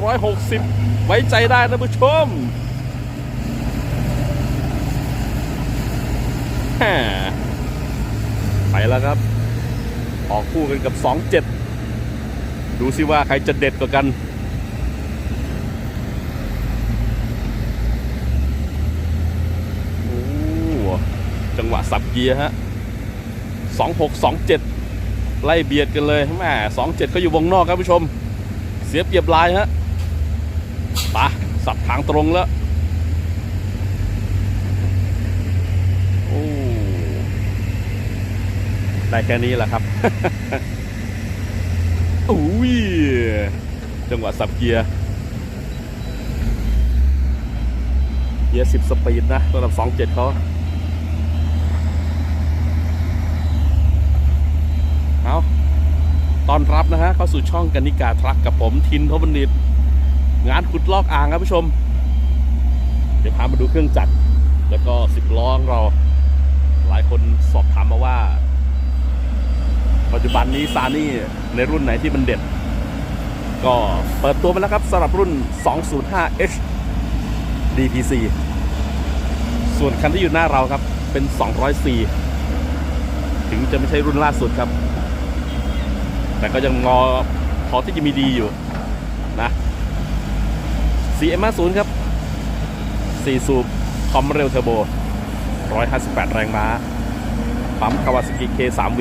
260 ไว้ใจได้นะผู้ชมไปแล้วครับ ออกคู่กันกับ 27 ดูสิว่าใครจะเด็ดกว่ากันโอ้จังหวะสับเกียร์ฮะ26 27ไล่เบียดกันเลยแหม่27เขาอยู่วงนอกครับผู้ชม เสียเปรียบลายฮะ ปะสับทางตรงแล้ว โอ้ ได้แค่นี้แหละครับอุ้ยจังหวะสับเกียร์ เกียร์10สปีดนะสำหรับ27เจ็ดเขาเอาตอนรับนะฮะเข้าสู่ช่องกันนิกาทรัคกับผมทินทบนิต งานขุดลอกอ่างครับผู้ชม เดี๋ยวพามาดูเครื่องจักรแล้วก็สิบล้อเรา หลายคนสอบถามมาว่า ปัจจุบันนี้ซานี่ในรุ่นไหนที่มันเด็ด ก็เปิดตัวไปแล้วครับสำหรับรุ่น 205H DPC ส่วนคันที่อยู่หน้าเราครับเป็น 204 ถึงจะไม่ใช่รุ่นล่าสุดครับ แต่ก็ยังงอพอที่จะมีดีอยู่นะ CM50 ครับ 4 สูบคอมเร็วเทอร์โบ 158 แรงม้า ปั๊มคาวาซากิ K3V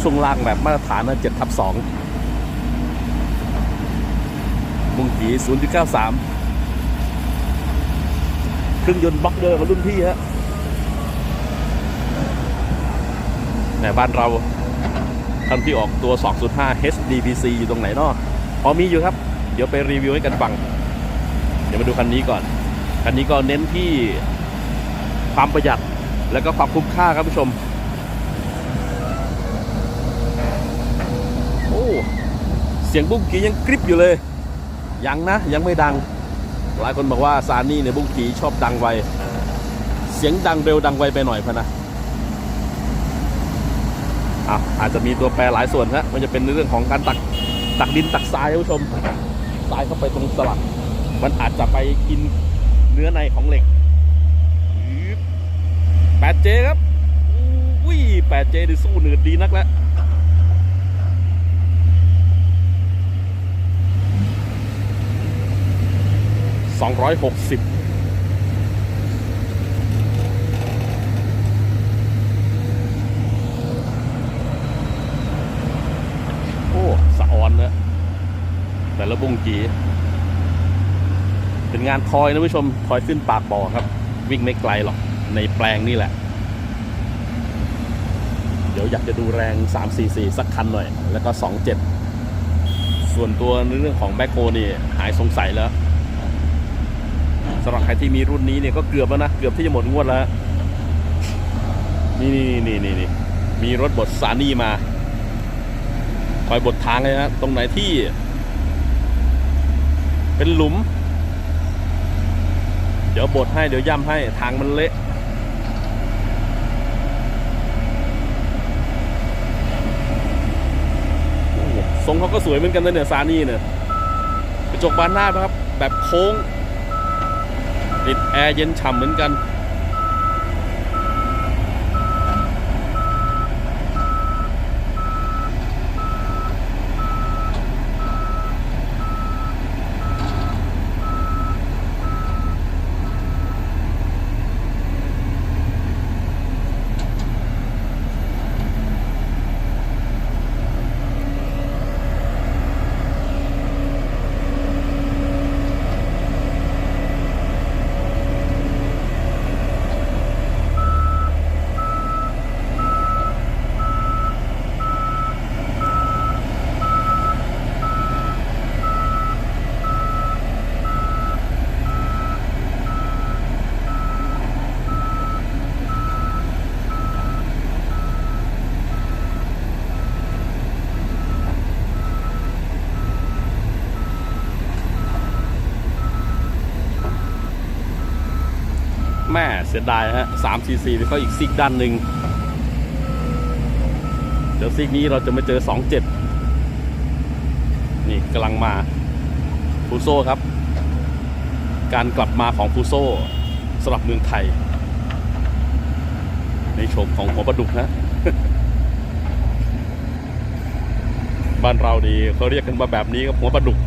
ช่วงล่างแบบมาตรฐานนะ7ทับ2มุงกี 0.93 เครื่องยนต์บล็อกเดอร์ของรุ่นพี่ฮะในบ้านเราคันที่ออกตัว 205 HDPC อยู่ตรงไหนเนาะพอมีอยู่ครับ เดี๋ยวไปรีวิวให้กันฟัง เดี๋ยวมาดูคันนี้ก่อน คันนี้ก็เน้นที่ความประหยัดแล้วก็ความคุ้มค่าครับผู้ชม โอ้ เสียงบุ้งกียังกริบอยู่เลย ยังนะ ยังไม่ดัง หลายคนบอกว่าซานี่เนี่ยบุ้งกีชอบดังไว เสียงดังเร็วดังไวไปหน่อยพะนะอะอาจจะมีตัวแปรหลายส่วนฮะมันจะเป็นในเรื่องของการตักตักดินตักทรายท่านผู้ชมทรายเข้าไปตรงสลัก มันอาจจะไปกินเนื้อในของเหล็ก 8J ครับอุ้ย 8J ดิสู้หนืดดีนักแล้ว260โอ้ สะออนนะแต่ละบุงกี เป็นงานทอยนะผู้ชมทอยขึ้นปากบ่อครับ วิ่งไม่ไกลหรอก ในแปลงนี่แหละ เดี๋ยวอยากจะดูแรง 344 สักคันหน่อย แล้วก็ 27 ส่วนตัวเรื่องของแบคโฮนี่ หายสงสัยแล้วสำหรับใครที่มีรุ่นนี้เนี่ยก็เกือบแล้วนะ เกือบที่จะหมดงวดแล้ว นี่นี่นี่นี่นี่มีรถบดสานี่มา คอยบดทางเลยนะตรงไหนที่ เป็นหลุม เดี๋ยวบดให้เดี๋ยวย่ำให้ทางมันเละทรงเขาก็สวยเหมือนกันนะเนี่ยซานี่เนี่ยกระจกบานหน้าครับ แบบโค้ง ติดแอร์เย็นฉ่ำเหมือนกัน แม่ เสียดายฮะสามสี่สี่ไปเข้าอีกซิกด้านหนึ่งเดี๋ยวซิกนี้เราจะมาเจอสองเจ็ดนี่กำลังมาฟูโซครับ การกลับมาของฟูโซสำหรับเมืองไทย ในโฉมของหัวปลาดุกนะบ้านเราดีเขาเรียกกันมาแบบนี้ครับหัวปลาดุก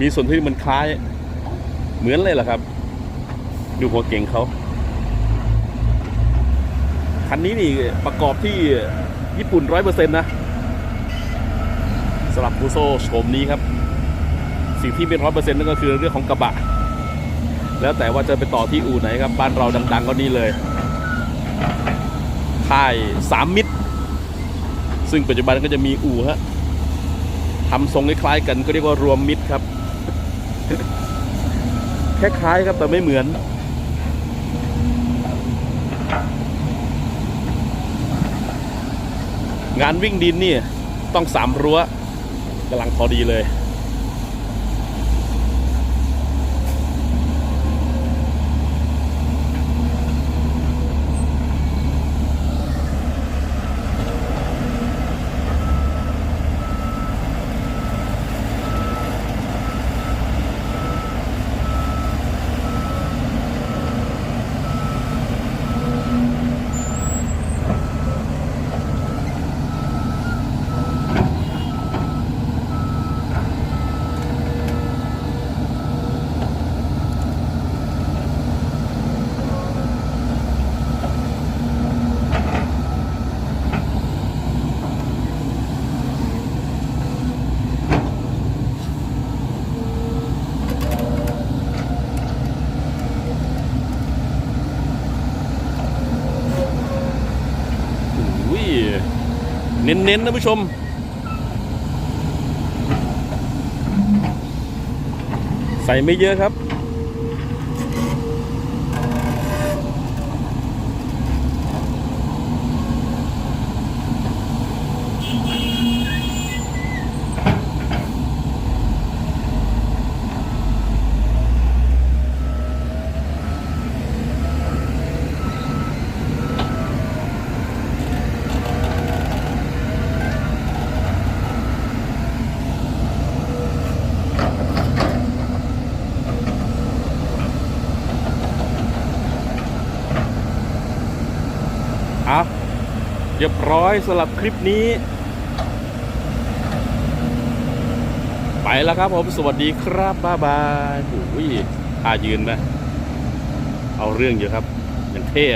มีส่วนที่มันคล้าย เหมือนเลยเหรอครับ ดูหัวเก่งเขา คันนี้นี่ประกอบที่ญี่ปุ่นร้อยเปอร์เซ็นต์นะสำหรับฟูโซโฉมนี้ครับ สิ่งที่เป็นร้อยเปอร์เซ็นต์นั่นก็คือเรื่องของกระบะ แล้วแต่ว่าจะไปต่อที่อู่ไหนครับ บ้านเราดัง ๆ ก็นี่เลยค่ายสามมิตร ซึ่งปัจจุบันก็จะมีอู่ฮะทำทรงคล้ายๆกันก็เรียกว่ารวมมิตรครับคล้ายๆครับแต่ไม่เหมือน งานวิ่งดินนี่ต้องสามรั้วกำลังพอดีเลย อุ้ยเน้นๆนะผู้ชม ใส่ไม่เยอะครับ อะ เรียบร้อยสำหรับคลิปนี้ ไปแล้วครับผมสวัสดีครับบ๊ายบายโอ้ยท่ายืนนะ เอาเรื่องอยู่ครับยังเท่